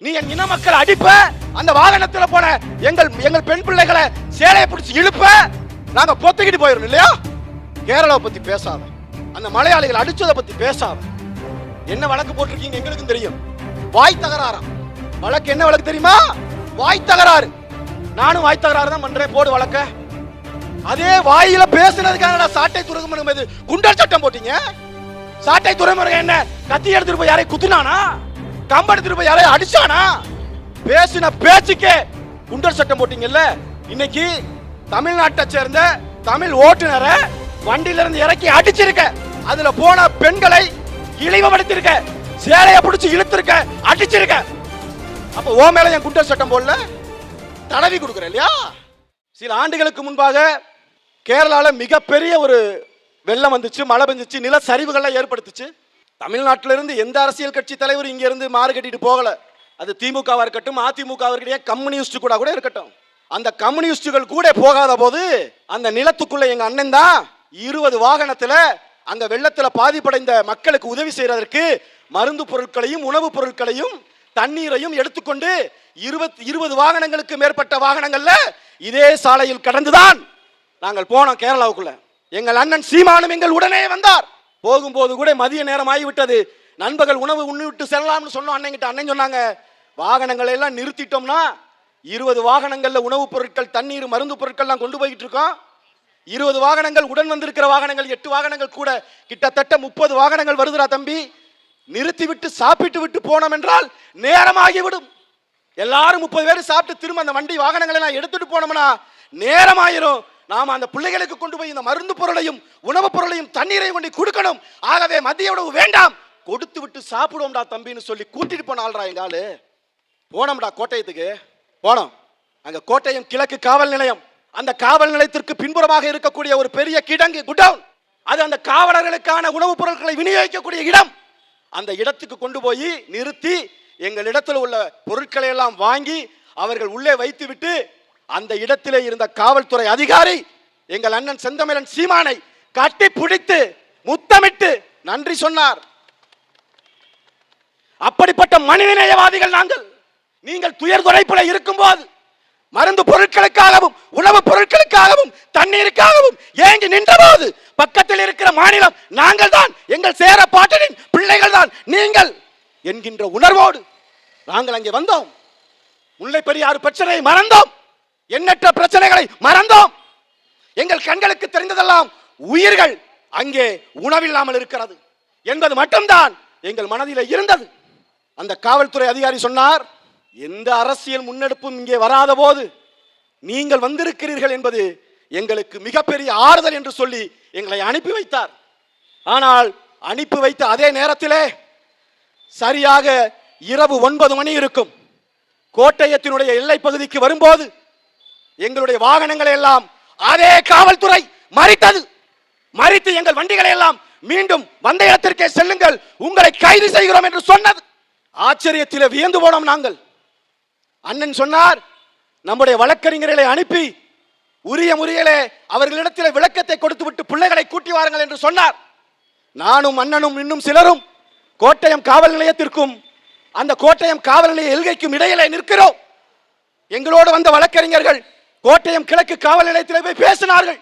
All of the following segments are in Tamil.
நீ என் இன மக்கள் அடிப்ப அந்த வாகனத்துல போன எங்கள் எங்கள் பெண் பிள்ளைகளை சேலையை பிடிச்சி இழுப்ப நாங்க பொத்துக்கிட்டு போயிடும் இல்லையா? கேரளாவை பத்தி பேசாத அந்த மலையாளிகள் அடிச்சதை பத்தி பேசாத என்ன வழக்கு போட்டிருக்கீங்க எங்களுக்கும் தெரியும். வாய் தகராறாம். வழக்கு என்ன வழக்கு தெரியுமா? வாய் தகராறு. நானும் வாய் தகராறு தான் பண்றேன் போடு வழக்க. அதே வாயில பேசுனதுக்காக நான் சாட்டை துறைமுறை குண்டர் சட்டம் போட்டீங்க. சாட்டை துறைமுறை என்ன கத்தி எடுத்துட்டு போய் யாரையும் குத்துனானா? கம்படுத்துட்டு போய் யாரையும் அடிச்சானா? பேசின பேச்சுக்கே குண்டர் சட்டம் போட்டீங்கல்ல? இன்னைக்கு தமிழ்நாட்டை சேர்ந்த தமிழ் ஓட்டுநரை வண்டியில இருந்து இறக்கி அடிச்சிருக்க. அதுல போன பெண்களை இழிவுபடுத்திருக்க. சேலையை பிடிச்சி இழுத்திருக்க அடிச்சிருக்க. அப்ப ஓ மேல என் குண்டர் சட்டம் போடல? தடவி கொடுக்குற இல்லையா? சில ஆண்டுகளுக்கு முன்பாக கேரளாவில் மிகப்பெரிய ஒரு வெள்ளம் வந்துச்சு மழை பெஞ்சிச்சு நில சரிவுகள்லாம் ஏற்படுத்துச்சு. தமிழ்நாட்டிலிருந்து எந்த அரசியல் கட்சி தலைவர் இங்கேருந்து மாறு கட்டிட்டு போகலை? அது திமுகவாக இருக்கட்டும் அதிமுக இருக்கட்டும் கம்யூனிஸ்ட் கூட கூட இருக்கட்டும். அந்த கம்யூனிஸ்டுகள் கூட போகாத போது அந்த நிலத்துக்குள்ள எங்க அண்ணன் தான் இருபது வாகனத்துல அங்க வெள்ளத்துல பாதிப்படைந்த மக்களுக்கு உதவி செய்யறதற்கு மருந்து பொருட்களையும் உணவுப் பொருட்களையும் தண்ணீரையும் எடுத்துக்கொண்டு இருபத்தி இருபது வாகனங்களுக்கு மேற்பட்ட வாகனங்கள்ல இதே சாலையில் கடந்துதான் நாங்கள் போனோம் கேரளாவுக்குள்ள. எங்கள் அண்ணன் சீமானும் எங்கள் உடனே வந்தார். போகும்போது கூட மதிய நேரம் ஆகிவிட்டது நண்பர்கள் உணவு உண்ணிவிட்டு செல்லலாம்னு சொன்னோம் அண்ணன் அண்ணன் சொன்னாங்க வாகனங்களை எல்லாம் நிறுத்திட்டோம்னா இருபது வாகனங்களில் உணவுப் பொருட்கள் தண்ணீர் மருந்து பொருட்கள்லாம் கொண்டு போய்கிட்டு இருக்கோம். இருபது வாகனங்கள் உடன் வந்திருக்கிற வாகனங்கள் எட்டு வாகனங்கள் கூட கிட்டத்தட்ட முப்பது வாகனங்கள் வருதுடா தம்பி. நிறுத்திவிட்டு சாப்பிட்டு விட்டு போனோம் என்றால் நேரமாகிவிடும். எல்லாரும் முப்பது பேர் சாப்பிட்டு திரும்ப அந்த வண்டி வாகனங்களை எல்லாம் எடுத்துட்டு போனோம்னா நேரமாயிரும். நாம் அந்த பிள்ளைகளுக்கு கொண்டு போய் இந்த மருந்து பொருளையும் உணவுப் பொருளையும் தண்ணீரையும் கொண்டு கொடுக்கணும். ஆகவே மதிய உணவு வேண்டாம். கொடுத்து விட்டு சாப்பிடுவோம்டா தம்பின்னு சொல்லி கூட்டிட்டு போனாள்ரா ஆள்றா எங்க ஆளு. போனோம்டா கோட்டயத்துக்கு. போனோம். அங்க கோட்டயம் கிழக்கு காவல் நிலையம். அந்த காவல் நிலையத்திற்கு பின்புறமாக இருக்கக்கூடிய ஒரு பெரிய கிடங்கு குடவுன் அது அந்த காவலர்களுக்கான உணவுப் பொருட்களை விநியோகிக்கக்கூடிய இடம். அந்த இடத்துக்கு கொண்டு போய் நிறுத்தி எங்கள் இடத்துல உள்ள பொருட்களை எல்லாம் வாங்கி அவர்கள் உள்ளே வைத்துவிட்டு அந்த இடத்திலே இருந்த காவல்துறை அதிகாரி எங்கள் அண்ணன் செந்தமிழன் சீமானை கட்டி பிடித்து முத்தமிட்டு நன்றி சொன்னார். அப்படிப்பட்ட மனிதநேயவாதிகள் நாங்கள். நீங்கள் துயர் துடைப்புல இருக்கும்போது மருந்து பொருட்களுக்காகவும் உணவுப் பொருட்களுக்காகவும் தண்ணீருக்காகவும் ஏங்கி நின்றபோது பக்கத்தில் இருக்கிற மாநிலம் நாங்கள் தான் எங்கள் சேர பாட்டனின் பிள்ளைகள் தான் நீங்கள் என்கின்ற உணர்வோடு நாங்கள் அங்கே வந்தோம். முல்லை பெரியாறு பிரச்சனையை மறந்தோம். எண்ணற்ற பிரச்சனைகளை மறந்தோம். எங்கள் கண்களுக்கு தெரிந்ததெல்லாம் உயிர்கள் அங்கே உணவில்லாமல் இருக்கிறது என்பது மட்டும்தான் எங்கள் மனதில் இருந்தது. அந்த காவல்துறை அதிகாரி சொன்னார் எந்த அரசியல் முன்னெடுப்பும் இங்கே வராத போது நீங்கள் வந்திருக்கிறீர்கள் என்பது எங்களுக்கு மிகப்பெரிய ஆறுதல் என்று சொல்லி எங்களை அனுப்பி வைத்தார். ஆனால் அனுப்பி வைத்த அதே நேரத்திலே சரியாக இரவு ஒன்பது மணி இருக்கும். கோட்டயத்தினுடைய எல்லை பகுதிக்கு வரும்போது எங்களுடைய வாகனங்களை எல்லாம் அதே காவல்துறை மறித்தது. மறித்து எங்கள் வண்டிகளை எல்லாம் மீண்டும் வந்த இடத்திற்கே செல்லுங்கள். உங்களை கைது செய்கிறோம் என்று சொன்னது. ஆச்சரியத்தில் வியந்து போனோம் நாங்கள். அண்ணன் சொன்னார் நம்முடைய வழக்கறிஞர்களை அனுப்பி உரிய முறையிலே அவர்களிடத்தில் விளக்கத்தை கொடுத்து விட்டு பிள்ளைகளை கூட்டி வாருங்கள் என்று சொன்னார். நானும் அண்ணனும் இன்னும் சிலரும் கோட்டயம் காவல் நிலையத்திற்கும் அந்த கோட்டயம் காவல் நிலைய எல்கைக்கும் இடையிலே நிற்கிறோம். எங்களோடு வந்த வழக்கறிஞர்கள் கோட்டயம் கிழக்கு காவல் நிலையத்தில் போய் பேசினார்கள்.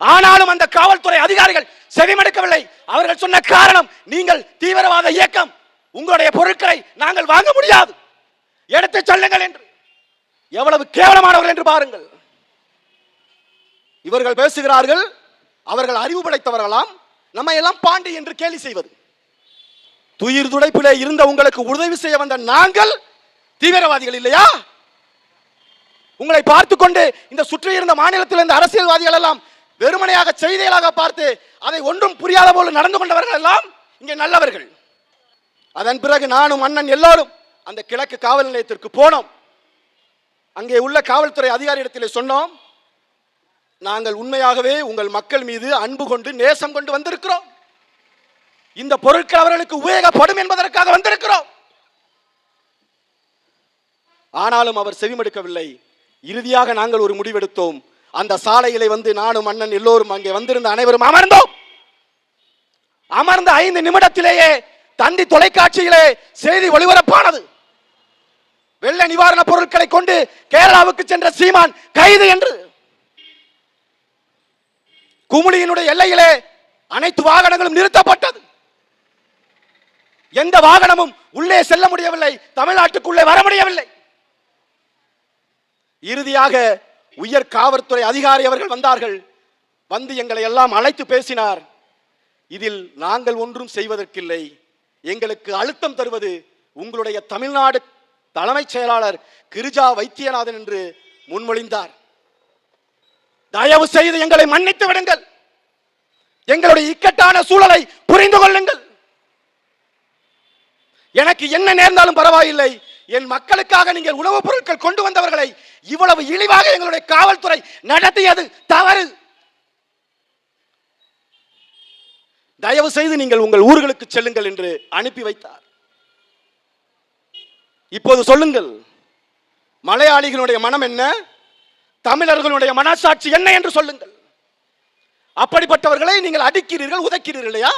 ஆனாலும் அந்த காவல்துறை அதிகாரிகள் செவிமடுக்கவில்லை. அவர்கள் சொன்ன காரணம் நீங்கள் தீவிரவாத இயக்கம் உங்களுடைய பொருட்களை நாங்கள் வாங்க முடியாது. எடுத்து சொல்லுங்கள் என்று. எவ்வளவு கேவலமானவர்கள் என்று பாருங்கள். இவர்கள் பேசுகிறார்கள் அவர்கள் அறிவு படைத்தவர்களாம் நம்ம எல்லாம் பாண்டி என்று கேலி செய்வது. துயிர் துடைப்பிலே இருந்த உங்களுக்கு உதவி செய்ய வந்த நாங்கள் தீவிரவாதிகள் இல்லையா? உங்களை பார்த்து கொண்டு இந்த சுற்றி இருந்த மாநிலத்தில் இருந்த அரசியல்வாதிகள் எல்லாம் வெறுமனையாக செய்திகளாக பார்த்து அதை ஒன்றும் புரியாத போல நடந்து கொண்டவர்கள் எல்லாம் இங்கே நல்லவர்கள். அதன் பிறகு நானும் அண்ணன் எல்லோரும் அந்த கிழக்கு காவல் நிலையத்திற்கு போனோம். அங்கே உள்ள காவல்துறை அதிகாரியிடத்தில் சொன்னோம் நாங்கள் உண்மையாகவே உங்கள் மக்கள் மீது அன்பு கொண்டு நேசம் கொண்டு வந்திருக்கிறோம். இந்த பொருட்கள் அவர்களுக்கு உபயோகப்படும் என்பதற்காக வந்திருக்கிறோம். ஆனாலும் அவர் செவிமடுக்கவில்லை. இறுதியாக நாங்கள் ஒரு முடிவெடுத்தோம். அந்த சாலையிலே வந்து நானும் அண்ணன் எல்லோரும் அங்கே வந்திருந்த அனைவரும் அமர்ந்தோம். அமர்ந்த ஐந்து நிமிடத்திலேயே தந்தி தொலைக்காட்சியிலே செய்தி ஒளிபரப்பானது. வெள்ள நிவாரண பொருட்களை கொண்டு கேரளாவுக்கு சென்ற சீமான் கைது என்று. குமுளியினுடைய எல்லையிலே அனைத்து வாகனங்களும் நிறுத்தப்பட்டது. எந்த வாகனமும் உள்ளே செல்ல முடியவில்லை தமிழ்நாட்டுக்குள்ளே வர முடியவில்லை. இறுதியாக உயர் காவல்துறை அதிகாரி அவர்கள் வந்தார்கள். வந்து எங்களை எல்லாம் அழைத்து பேசினார். இதில் நாங்கள் ஒன்றும் செய்வதற்கில்லை. எங்களுக்கு அழுத்தம் தருவது உங்களுடைய தமிழ்நாடு தலைமைச் செயலாளர் கிரிஜா வைத்தியநாதன் என்று முன்மொழிந்தார். தயவு செய்து எங்களை மன்னித்து விடுங்கள். எங்களுடைய இக்கட்டான சூழலை புரிந்து கொள்ளுங்கள். எனக்கு என்ன நேர்ந்தாலும் பரவாயில்லை. என் மக்களுக்காக நீங்கள் உணவுப் பொருட்கள் கொண்டு வந்தவர்களை இவ்வளவு இழிவாக எங்களுடைய காவல்துறை நடத்தியது தவறு. தயவு செய்து நீங்கள் உங்கள் ஊர்களுக்கு செல்லுங்கள் என்று அனுப்பி வைத்தார். இப்போது சொல்லுங்கள் மலையாளிகளுடைய மனம் என்ன? தமிழர்களுடைய மனசாட்சி என்ன என்று சொல்லுங்கள். அப்படிப்பட்டவர்களை நீங்கள் அடிக்கிறீர்கள் உதைக்கிறீர்கள் இல்லையா?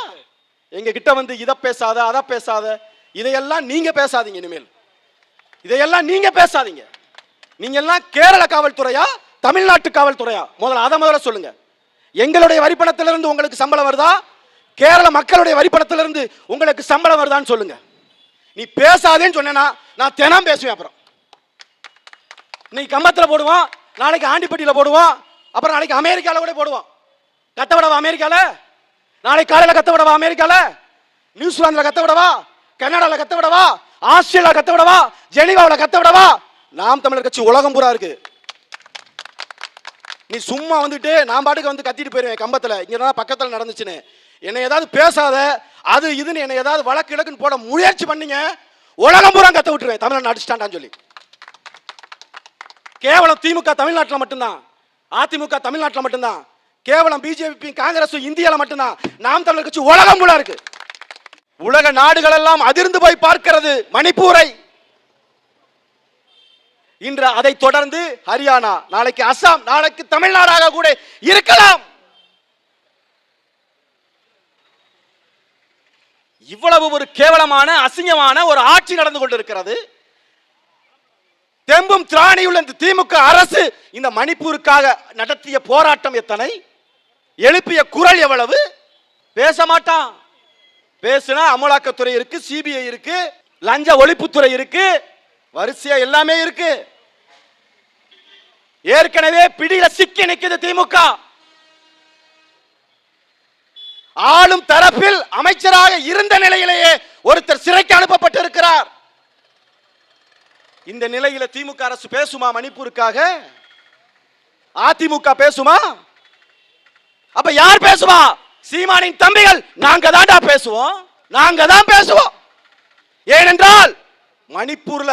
எங்க கிட்ட வந்து இதை பேசாத அதை பேசாத இதையெல்லாம் நீங்க பேசாதீங்க இனிமேல். இதையெல்லாம் நீங்க பேசாதீங்க. நீங்க எல்லாம் கேரள காவல்துறையா தமிழ்நாட்டு காவல்துறையா? முதல்ல அதை முதல்ல சொல்லுங்க. எங்களுடைய வரிப்பணத்திலிருந்து உங்களுக்கு சம்பளம் வருதா? கேரள மக்களுடைய வரிப்பணத்திலிருந்து உங்களுக்கு சம்பளம் வருதான்னு சொல்லுங்க. நீ பேசாதேன்னு சொன்னேன்னா நான் தினம் பேசுவேன் அப்புறம். இன்னைக்கு கம்பத்தில் போடுவோம் நாளைக்கு ஆண்டிப்பட்டியில் போடுவோம் அப்புறம் நாளைக்கு அமெரிக்காவில் கூட போடுவோம் கத்த விடவா அமெரிக்காவில் நாளைக்கு காலையில் கத்த விடவா அமெரிக்காவில் நியூசிலாந்தில் கத்த விடவா? கனடாவில் கத்த விடவா? ஆஸ்திரேலியா கத்த விடவா ஜெனிவாவில் கத்த விடவா நாம் தமிழர் கட்சி உலகம் பூரா இருக்கு. நீ சும்மா வந்துட்டு நான் பாட்டுக்கு வந்து கத்திட்டு போயிருவேன் கம்பத்தில். இங்கே பக்கத்தில் நடந்துச்சுன்னு. என்னை ஏதாவது பேசாத அது இதுன்னு என்னை ஏதாவது வழக்கு இலக்குன்னு போட முயற்சி பண்ணீங்க. உலகம் பூரா கத்த விட்டுருவேன். தமிழ்நாடு அடிச்சிட்டாண்டான்னு சொல்லி. கேவலம் திமுக தமிழ்நாட்டில் மட்டும்தான். அதிமுக தமிழ்நாட்டில் மட்டும்தான். கேவலம் பிஜேபி காங்கிரஸ் இந்தியாவில் மட்டும்தான். நாம் தமிழர் கட்சி உலகம் பூரா இருக்கு. உலக நாடுகள் எல்லாம் அதிர்ந்து போய் பார்க்கிறது மணிப்பூரை. இன்று அதை தொடர்ந்து ஹரியானா நாளைக்கு அசாம் நாளைக்கு தமிழ்நாடாக கூட இருக்கலாம். இவ்வளவு ஒரு கேவலமான அசிங்கமான ஒரு ஆட்சி நடந்து கொண்டிருக்கிறது. தெம்பும் திராணியுள்ள இந்த திமுக அரசு இந்த மணிப்பூருக்காக நடத்திய போராட்டம் எத்தனை? எழுப்பிய குரல் எவ்வளவு? பேச மாட்டான். பேசுனா அமலாக்கத்துறை இருக்கு சிபிஐ இருக்கு லஞ்ச ஒழிப்புத்துறை இருக்கு வரிசையா எல்லாமே இருக்கு. ஏற்கனவே பிடியில சிக்கி நிக்குது திமுக. ஆளும் தரப்பில் அமைச்சராக இருந்த நிலையிலேயே ஒருத்தர் சிறைக்கு அனுப்பப்பட்டிருக்கிறார். இந்த நிலையில திமுக அரசு பேசுமா மணிப்பூருக்காக? அதிமுக பேசுமா? அப்ப யார் பேசுவா சீமானின் தம்பிகள் நாங்க தான்டா பேசுவோம். நாங்க தான் பேசுவோம். ஏனென்றால் மணிப்பூர்ல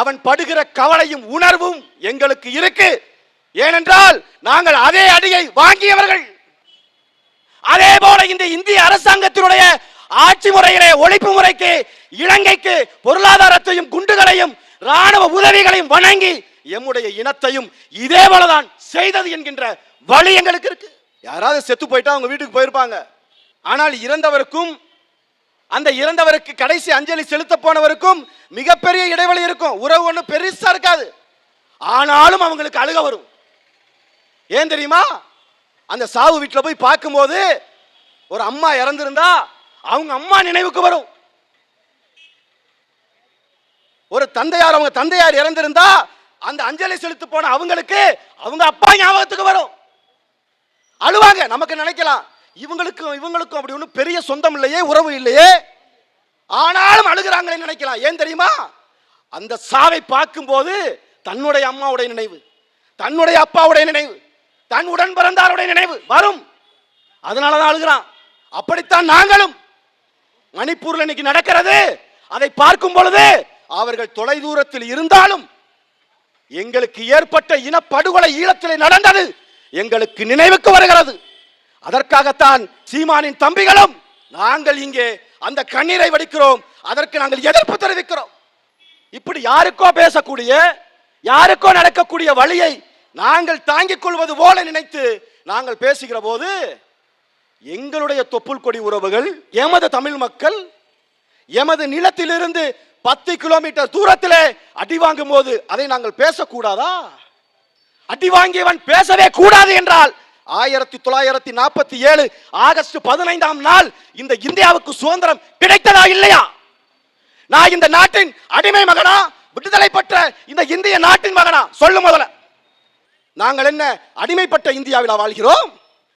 அவன் படுகிற கவலையும் உணர்வும் எங்களுக்கு இருக்கு. ஏனென்றால் நாங்கள் அதே அடியை வாங்கியவர்கள். அதே போல இந்த இந்திய அரசாங்கத்தினுடைய ஆட்சி முறையிலே ஒழிப்பு முறைக்கு இலங்கைக்கு பொருளாதாரத்தையும் குண்டுகளையும் ராணுவ உதவிகளையும் வணங்கி எம்முடைய இனத்தையும் இதே போலதான் செய்தது என்கின்ற வழி எங்களுக்கு இருக்கு. யாராவது செத்து போயிட்டா அவங்க வீட்டுக்கு போயிருப்பாங்க. ஆனால் இறந்தவருக்கும் அந்த இறந்தவருக்கு கடைசி அஞ்சலி செலுத்த போனவருக்கும் மிகப்பெரிய இடைவெளி இருக்கும். உறவு ஒன்றும் பெருசா இருக்காது. ஆனாலும் அவங்களுக்கு அழுக வரும். ஏன் தெரியுமா? அந்த சாவு வீட்டில் போய் பார்க்கும்போது ஒரு அம்மா இறந்திருந்தா அவங்க அம்மா நினைவுக்கு வரும். ஒரு தந்தையார் அவங்க தந்தையார் இறந்திருந்தா அந்த அஞ்சலி செலுத்து போன அவங்களுக்கு அவங்க அப்பா ஞாபகத்துக்கு வரும். அழுவாங்க நமக்கு நினைக்கலாம். இவங்களுக்கும் இவங்களுக்கும் அப்படி ஒன்றும் பெரிய சொந்தம் இல்லையே உறவு இல்லையே. ஆனாலும் அழுகிறாங்களே நினைக்கலாம். ஏன் தெரியுமா? அந்த சாவை பார்க்கும்போது தன்னுடைய அம்மாவுடைய நினைவு தன்னுடைய அப்பாவுடைய நினைவு தன் உடன் பிறந்தாருடைய நினைவு வரும். அதனால தான் அழுகிறான். அப்படித்தான் நாங்களும். மணிப்பூரில் இன்னைக்கு நடக்கிறது. அதை பார்க்கும் பொழுது அவர்கள் தொலைதூரத்தில் இருந்தாலும் எங்களுக்கு ஏற்பட்ட இனப்படுகொலை ஈழத்தில் நடந்தது. எங்களுக்கு நினைவுக்கு வருகிறது. அதற்காகத்தான் சீமானின் தம்பிகளும் நாங்கள் இங்கே அந்த கண்ணீரை வடிக்கிறோம். அதற்கு நாங்கள் எதிர்ப்பு தெரிவிக்கிறோம். இப்படி யாருக்கோ பேசக்கூடிய யாருக்கோ நடக்கக்கூடிய வழியை நாங்கள் தாங்கிக் கொள்வது போல நினைத்து நாங்கள் பேசுகிற போது எங்களுடைய தொப்புள் கொடி உறவுகள் எமது தமிழ் மக்கள் எமது நிலத்திலிருந்து பத்து கிலோமீட்டர் தூரத்திலே அடி வாங்கும் போது அதை நாங்கள் பேசக்கூடாதா? அடி வாங்கியவன் பேசவே கூடாது என்றால் ஆயிரத்தி தொள்ளாயிரத்தி நாற்பத்தி ஏழு ஆகஸ்ட் பதினைந்தாம் நாள் இந்த இந்தியாவுக்கு சுதந்திரம் கிடைத்ததா இல்லையா? நான் இந்த நாட்டின் அடிமை மகனா? விடுதலை பெற்ற இந்த இந்திய நாட்டின் மகனா? சொல்லும் முதல்ல. நாங்கள் என்ன அடிமைப்பட்ட இந்தியாவில் வாழ்கிறோம்?